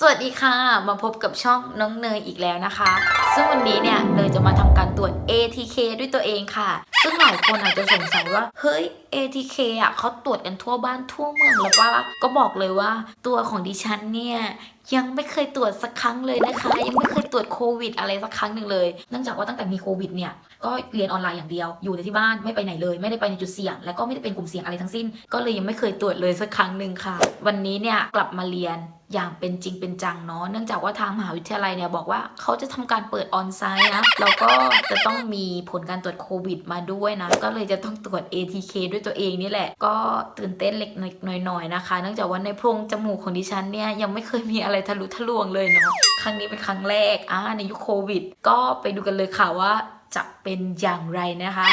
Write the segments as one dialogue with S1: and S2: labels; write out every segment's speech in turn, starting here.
S1: สวัสดีค่ะ มาพบกับช่องน้องเนยอีกแล้วนะคะ ซึ่งวันนี้เนี่ยเนยจะมาทำการตรวจ ATK ด้วยตัวเองค่ะ ซึ่งหลายคนอาจจะสงสัยว่า เฮ้ย ATK อะเขาตรวจกันทั่วบ้านทั่วเมืองแล้วว่าก็บอกเลยว่า ตัวของดิฉันเนี่ย ยังไม่เคยตรวจสักครั้งเลยนะคะ ยังไม่เคยตรวจโควิด อะไรสักครั้งหนึ่งเลย เนื่องจากว่าตั้งแต่มีโควิดเนี่ยก็เรียนออนไลน์อย่างเดียว อยู่แต่ที่บ้านไม่ไปไหนเลย ไม่ได้ไปในจุดเสี่ยง และก็ไม่ได้เป็นกลุ่มเสี่ยงอะไรทั้งสิ้น ก็เลยยังไม่เคยตรวจเลยสักครั้งหนึ่งค่ะ วันนี้เนี่ยกลับมาเรียนอย่างเป็นจริงเป็นจังเนาะ เนื่องจากว่าทางมหาวิทยาลัยเนี่ยบอกว่าเขาจะทำการเปิดออนไซต์นะ แล้วก็จะต้องมีผลการตรวจโควิดมาด้วยนะ ก็เลยจะต้องตรวจ ATK ด้วยตัวเองนี่แหละ ก็ตื่นเต้นเล็กน้อยๆนะคะ เนื่องจากว่าในโพรงจมูกของดิฉันเนี่ยยังไม่เคยมีอะไรทะลุทะลวงเลยเนาะครั้งนี้เป็นครั้งแรกอ่าในยุคโควิด ก็ไปดูกันเลยค่ะว่าจะเป็นอย่างไรนะคะ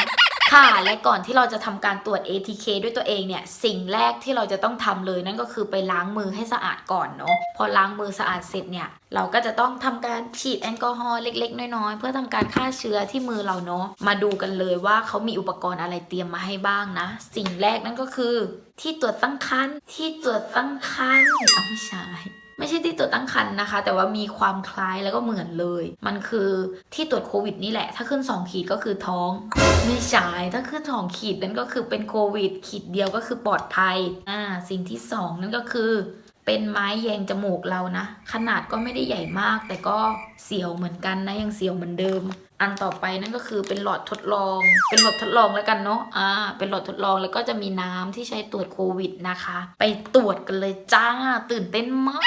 S1: ค่ะและก่อนที่เราจะทำการตรวจ ATK ด้วยตัวเองเนี่ยสิ่งแรกที่เราจะต้องทำเลยนั่นก็คือไปล้างมือให้สะอาดก่อนเนาะพอล้างมือสะอาดเสร็จเนี่ยเราก็จะต้องทำการฉีดแอลกอฮอล์เล็กๆ น้อยๆ เพื่อทำการฆ่าเชื้อที่มือเราเนาะมาดูกันเลยว่าเขามีอุปกรณ์อะไรเตรียมมาให้บ้างนะ สิ่งแรกนั่นก็คือ ที่ตรวจตั้งครรภ์ที่ตรวจตั้งครรภ์เอาไม่ใช่ไม่ใช่ที่ตรวจตั้งครรภ์นะคะ แต่ว่ามีความคล้ายแล้วก็เหมือนเลย มันคือที่ตรวจโควิดนี่แหละ ถ้าขึ้น 2 ขีดก็คือท้อง ไม่ใช่ถ้าขึ้นสองขีดนั่นก็คือเป็นโควิด ขีดเดียวก็คือปลอดภัยอ่าสิ่งที่สองนั่นก็คือ เป็นไม้แยงจมูกเรานะ ขนาดก็ไม่ได้ใหญ่มาก แต่ก็เสียวเหมือนกันนะยังเสียวเหมือนเดิม อันต่อไปนั่นก็คือเป็นหลอดทดลอง เป็นหลอดทดลองแล้วกันเนาะอ่า เป็นหลอดทดลองแล้วก็จะมีน้ำที่ใช้ตรวจโควิดนะคะ ไปตรวจกันเลยจ้า ตื่นเต้นมาก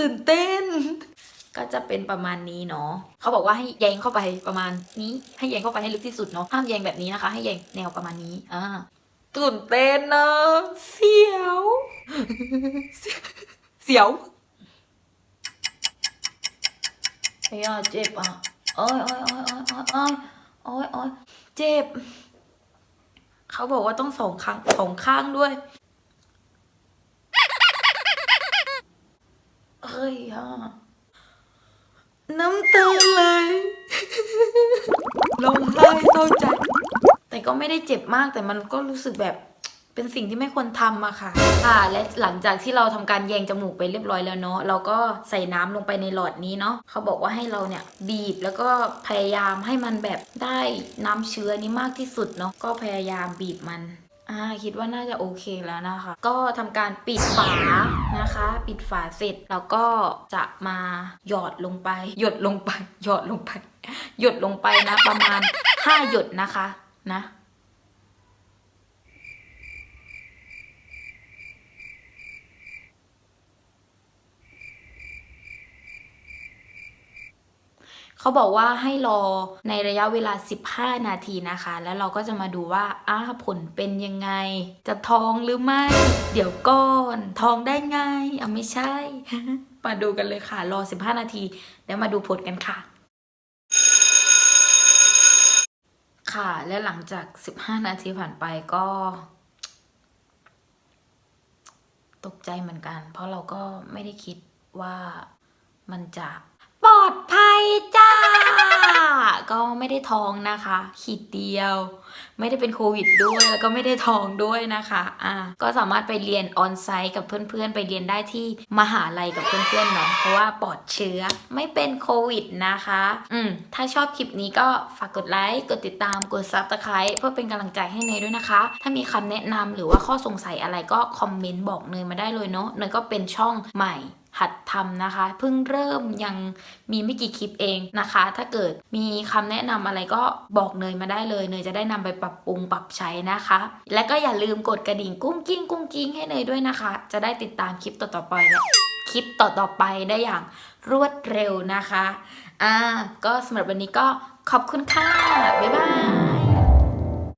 S1: ตื่นเต้น ก็จะเป็นประมาณนี้เนาะเขาบอกว่าให้แยงเข้าไปประมาณนี้ให้แยงเข้าไปให้ลึกที่สุดเนาะห้ามแยงแบบนี้นะคะ ให้แยงแนวประมาณนี้อ่าตื่นเต้นนะเสียวเสียวไอ้ยาเจ็บอะ อ้ยโอ้ยโอ้ยโอ้ยโอ้ยโอ้ยโอ้ยเจ็บ เขาบอกว่าต้องสองข้างสองข้างด้วยเฮ้ยอะน้ำตาไหลร้องไห้เศร้าใจ แต่ก็ไม่ได้เจ็บมากแต่มันก็รู้สึกแบบ เป็นสิ่งที่ไม่ควรทำอะค่ะ ค่ะ และหลังจากที่เราทำการแยงจมูกไปเรียบร้อยแล้วเนาะ เราก็ใส่น้ำลงไปในหลอดนี้เนาะ เขาบอกว่าให้เราเนี่ยบีบแล้วก็พยายามให้มันแบบได้น้ำเชื้อนี้มากที่สุดเนาะ ก็พยายามบีบมัน อ่าคิดว่าน่าจะโอเคแล้วนะคะ ก็ทำการปิดฝานะคะ ปิดฝาเสร็จแล้วก็จะมาหยอดลงไป หยดลงไป หยอดลงไป หยดลงไปนะประมาณ 5 หยดนะคะนะ เขาบอกว่าให้รอในระยะเวลา 15 นาทีนะคะ แล้วเราก็จะมาดูว่าอ้าผลเป็นยังไง จะท้องหรือไม่ เดี๋ยวก่อนท้องได้ไงอะไม่ใช่ มาดูกันเลยค่ะ รอ 15 นาที แล้วมาดูผลกันค่ะ ค่ะ และหลังจาก 15 นาทีผ่านไปก็ ตกใจเหมือนกัน เพราะเราก็ไม่ได้คิดว่ามันจะปลอดภัย จ้า ก็ไม่ได้ท้องนะคะ ขีดเดียว ไม่ได้เป็นโควิดด้วยแล้วก็ไม่ได้ท้องด้วยนะคะอ่าก็สามารถไปเรียนออนไซต์กับเพื่อนๆ ไปเรียนได้ที่มหาลัยกับเพื่อนๆเนาะเพราะว่าปลอดเชื้อไม่เป็นโควิดนะคะ อืมถ้าชอบคลิปนี้ก็ฝากกดไลค์กดติดตามกดซับสไคร b e เพื่อเป็นกำลังใจให้เนยด้วยนะคะ ถ้ามีคำแนะนำหรือว่าข้อสงสัยอะไรก็คอมเมนต์บอกเนยมาได้เลยเนาะเนยก็เป็นช่องใหม่ หัดทำนะคะ เพิ่งเริ่มยังมีไม่กี่คลิปเองนะคะ ถ้าเกิดมีคำแนะนำอะไรก็บอกเนยมาได้เลยเนยจะได้นำไปปรับปรุงปรับใช้นะคะ และก็อย่าลืมกดกระดิ่งกุ้งกิ้งกุ้งกิ้งให้เนยด้วยนะคะ จะได้ติดตามคลิปต่อๆไปและคลิปต่อๆไปได้อย่างรวดเร็วนะคะอ่าก็สำหรับวันนี้ก็ขอบคุณค่ะบ๊ายบาย